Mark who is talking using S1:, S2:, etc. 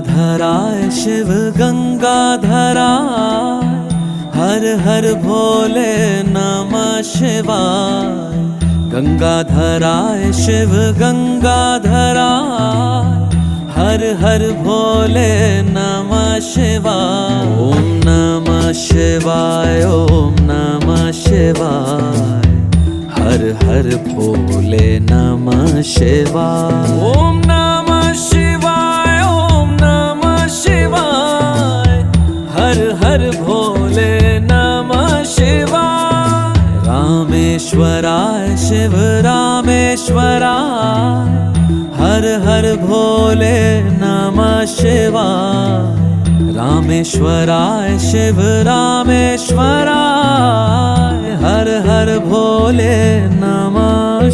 S1: गंगाधराय शिव गंगा गंगाधराय हर हर भोले नमः शिवाय। गंगाधराय शिव गंगा गंगाधराय हर हर भोले नमः शिवाय। ओम नमः शिवाय, ओम नमः शिवाय। हर हर भोले नमः शिवाय। हर भोले नमः शिवाय। रामेश्वराय शिव रामेश्वराय हर हर भोले नमः शिवाय। रामेश्वराय शिव रामेश्वराय। हर हर भोले नमः